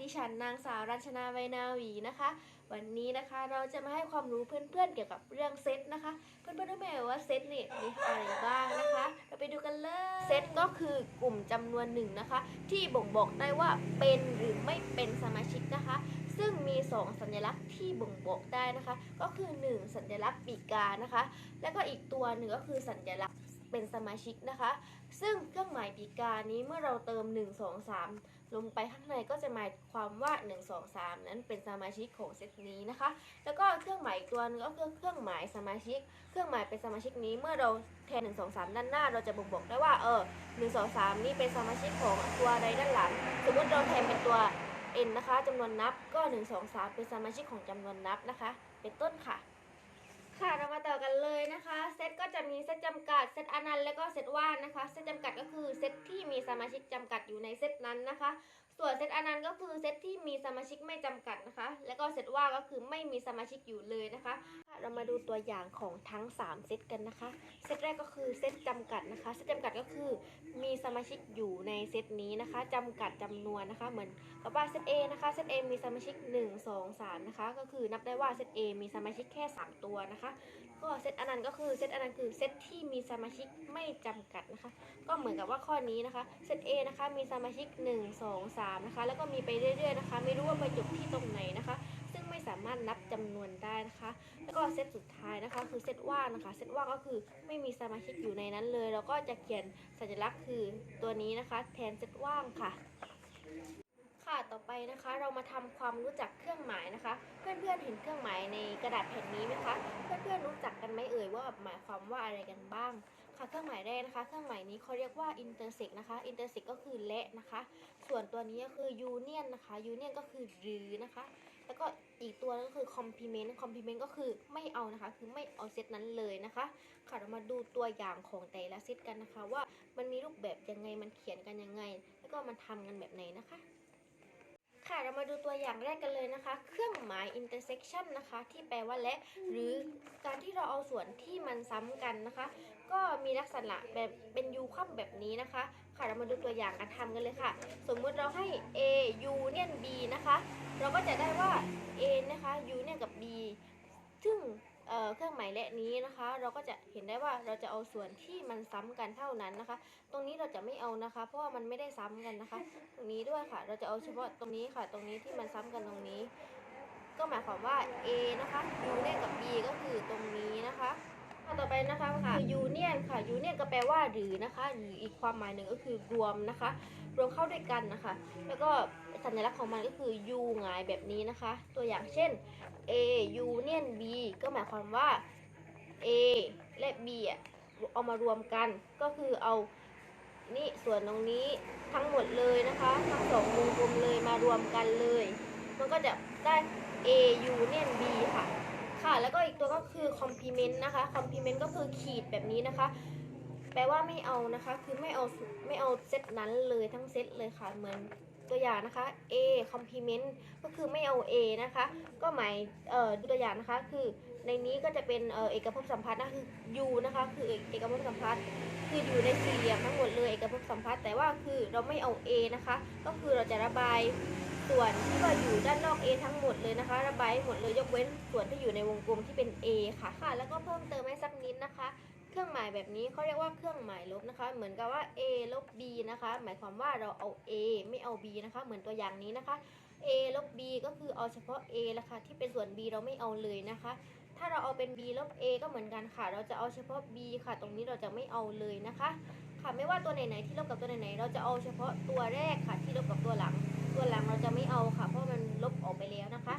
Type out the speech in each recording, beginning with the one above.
ดิฉันนางสาวรัชนาไวนาวีนะคะ วันนี้นะคะเราจะมาให้ความรู้เพื่อนๆเกี่ยวกับเรื่องเซตนะคะ เพื่อนๆรู้ไหมว่าเซตนี่มีอะไรบ้างนะคะ เราไปดูกันเลยเซตก็คือกลุ่มจำนวนหนึ่งนะคะ ที่บ่งบอกได้ว่าเป็นหรือไม่เป็นสมาชิกนะคะ ซึ่งมี 2 สัญลักษณ์ที่บ่งบอกได้นะคะ ก็คือ 1 สัญลักษณ์ปีกานะคะ แล้วก็อีกตัวหนึ่งก็คือสัญลักษณ์เป็นสมาชิกนะคะ ซึ่งเครื่องหมายปีกานี้เมื่อเราเติม 1 2 3 ลงไปข้างในก็จะหมายความว่า 1 2 3 นั้นเป็นสมาชิกของเซตนี้นะคะ แล้วก็เครื่องหมายอีกตัวนึงก็คือเครื่องหมายสมาชิก เครื่องหมายเป็นสมาชิกนี้เมื่อเราแทน 1 2 3 ด้านหน้า เราจะบ่งบอกได้ว่าเออ1 2 3 นี่เป็นสมาชิกของตัวใดด้านหลัง สมมติเราแทนเป็นตัว n นะคะจำนวนนับก็ 1 2 3 เป็นสมาชิกของจำนวนนับนะคะ เป็นต้นค่ะ ค่ะเรามาต่อกันเลย จะมีเซตจำกัดเซตอนันต์และก็เซตว่านนะคะเซตจำกัดก็คือเซตที่มีสมาชิกจำกัดอยู่ในเซตนั้นนะคะ ส่วนเซตอนันต์ก็คือเซตที่มี สมาชิกไม่จำกัดนะคะ แล้วก็เซตว่าก็คือไม่มีสมาชิกอยู่เลยนะคะ เรามาดูตัวอย่างของทั้ง 3 เซตกันนะคะ เซตแรกก็คือเซตจำกัดนะคะ เซตจำกัดก็คือมีสมาชิกอยู่ในเซตนี้นะคะจำกัดจำนวนนะคะ เหมือนกับว่าเซต A นะคะ เซต A มีสมาชิก 1 2 3 นะคะ ก็คือนับได้ว่าเซต A มีสมาชิกแค่ 3 ตัวนะคะ ก็เซตอนันต์ก็คือเซตอนันต์คือเซตที่มีสมาชิกไม่จำกัดนะคะ ก็เหมือนกับว่าข้อนี้นะคะ เซต A นะคะมีสมาชิก 1 2 3 นะคะ แล้วก็มีไปเรื่อยๆนะคะม่รู้ว่าไปจบที่ตรงไหนนะคะ ซึ่งไม่สามารถนับจำนวนได้นะคะ แล้วก็เซตสุดท้ายนะคะ คือเซตว่างนะคะ เซตว่างก็คือไม่มีสมาชิกอยู่ในนั้นเลย แล้วก็จะเขียนสัญลักษณ์คือตัวนี้นะคะ แทนเซตว่างค่ะค่ะต่อไปนะคะเรามาทำความรู้จักเครื่องหมายนะคะ เพื่อนๆเห็นเครื่องหมายในกระดาษแผ่นนี้ไหมคะ เพื่อนๆรู้จักกันไหมเอ่ยว่าหมายความว่าอะไรกันบ้าง ค่ะเครื่องหมายแรกนะคะ เครื่องหมายนี้เขาเรียกว่า intersect นะคะ intersect ก็คือและนะคะ ส่วนตัวนี้ก็คือ union นะคะ union ก็คือหรือนะคะ แล้วก็อีกตัวนึงก็คือ complement complement ก็คือไม่เอานะคะ คือไม่เอาเซตนั้นเลยนะคะ ค่ะเรามาดูตัวอย่างของแต่ละเซตกันนะคะ ว่ามันมีรูปแบบยังไงมันเขียนกันยังไง แล้วก็มันทำกันแบบไหนนะคะ ค่ะเรามาดูตัวอย่างแรกกันเลยนะคะ เครื่องหมาย intersection นะคะ ที่แปลว่าและ หรือการที่เราเอาส่วนที่มันซ้ำกันนะคะ ก็มีลักษณะแบบเป็น u คว่ำแบบนี้นะคะ ค่ะเรามาดูตัวอย่างการทำกันเลยค่ะ สมมติเราให้ a union b นะคะ เราก็จะได้ว่า a นะคะ U เนี่ยกับ b ซึ่ง เเครื่องหมายและนี้นะคะ เราก็จะเห็นได้ว่าเราจะเอาส่วนที่มันซ้ำกันเท่านั้นนะคะ ตรงนี้เราจะไม่เอานะคะ เพราะว่ามันไม่ได้ซ้ำกันนะคะ ตรงนี้ด้วยค่ะ เราจะเอาเฉพาะตรงนี้ค่ะ ตรงนี้ที่มันซ้ำกันตรงนี้ ก็หมายความว่า A นะคะ union กับ B ก็คือตรงนี้นะคะ ต่อไปนะคะคือ union ค่ะ union ก็แปลว่าหรือนะคะ หรืออีกความหมายหนึ่งก็คือรวมนะคะ รวมเข้าด้วยกันนะคะ แล้วก็สัญลักษณ์ของมันก็คือ U หงายแบบนี้นะคะ ตัวอย่างเช่น A union B ก็หมายความว่า A และ B เอามารวมกันก็คือเอานี่ส่วนตรงนี้ทั้งหมดเลยนะคะทั้งสองวงกลมเลยมารวมกันเลย มันก็จะได้ A union B ค่ะ ค่ะ แล้วก็อีกตัวก็คือ complement นะคะ complement ก็คือขีดแบบนี้นะคะ แปลว่าไม่เอานะคะ คือไม่เอาไม่เอาเซตนั้นเลยทั้งเซตเลยค่ะ เหมือนตัวอย่างนะคะ A complement ก็คือไม่เอา A นะคะ ก็หมายเอ่อดูตัวอย่างนะคะ คือในนี้ก็จะเป็นเอ่อเอกภพสัมพัทธ์นะคือ U นะคะ คือเอกภพสัมพัทธ์คืออยู่ในสี่เหลี่ยมทั้งหมดเลยเอกภพสัมพัทธ์แต่ว่าคือเราไม่เอา A นะคะ ก็คือเราจะระบาย ส่วนที่ว่าอยู่ด้านนอก A ทั้งหมดเลยนะคะ ระบายให้หมดเลยยกเว้นส่วนที่อยู่ในวงกลมที่เป็น A ค่ะค่ะ แล้วก็เพิ่มเติมให้สักนิดนะคะ เครื่องหมายแบบนี้เขาเรียกว่าเครื่องหมายลบนะคะ เหมือนกับว่า a ลบ b นะคะ หมายความว่าเราเอา a ไม่เอา b นะคะ เหมือนตัวอย่างนี้นะคะ a ลบ b ก็คือเอาเฉพาะ a ละค่ะที่เป็นส่วน b เราไม่เอาเลยนะคะ ถ้าเราเอาเป็น b ลบ a ก็เหมือนกันค่ะ เราจะเอาเฉพาะ b ค่ะ ตรงนี้เราจะไม่เอาเลยนะคะ ค่ะไม่ว่าตัวไหนๆที่ลบกับตัวไหนๆเราจะเอาเฉพาะตัวแรกค่ะที่ลบกับตัวหลัง ตัวหลังเราจะไม่เอาค่ะ เพราะมันลบออกไปแล้วนะคะ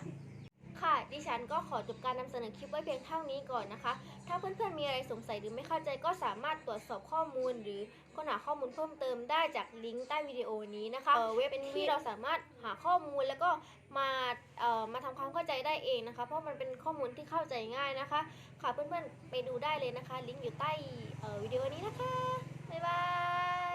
ค่ะ ดิฉันก็ขอจบการนำเสนอคลิปไว้เพียงเท่านี้ก่อนนะคะ ถ้าเพื่อนๆมีอะไรสงสัยหรือไม่เข้าใจก็สามารถตรวจสอบข้อมูล หรือค้นหาข้อมูลเพิ่มเติมได้จากลิงก์ใต้วิดีโอนี้นะคะเอ่อเว็บเป็นที่เราสามารถหาข้อมูลแล้วก็มาเอ่อมาทำความเข้าใจได้เองนะคะ เพราะมันเป็นข้อมูลที่เข้าใจง่ายนะคะ ค่ะเพื่อนๆไปดูได้เลยนะคะ ลิงก์อยู่ใต้เอ่อวิดีโอนี้นะคะบ๊ายบาย